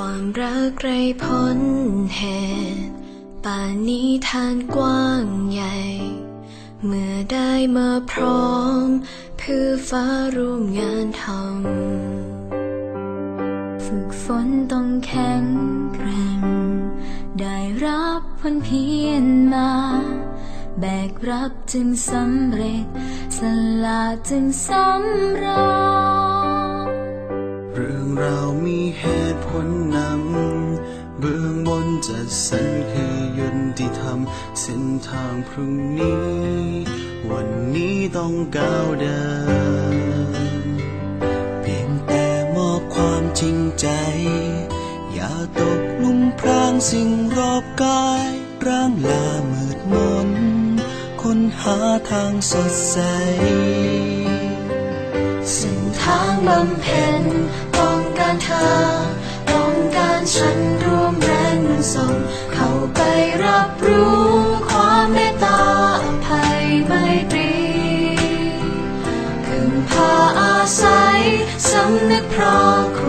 ความรักไรพ้นเหตุ ป่านนี้ทานกว้างใหญ่ เมื่อได้มาพร้อม เพื่อฟ้าร่วมงานทำฝึกฝนต้องแข็งแกร่ง ได้รับผลเพียรมา แบกรับจึงสำเร็จ สละจึงสำราญ เรามีเหตุผลนำ เบื้องบนจัดสรรคือยุติธรรม เส้นทางพรุ่งนี้ วันนี้ต้องก้าวเดิน เพียงแต่มอบความจริงใจ อย่าตกลุมพรางสิ่งรอบกาย ร่างลามืดมน คนหาทางสดใส เส้นทางบำเพ็ ส่ง เข้าไปรับรู้ความเมตตาอภัยไมตรีพึ่งพาอาศัยสำนึกเพรอะ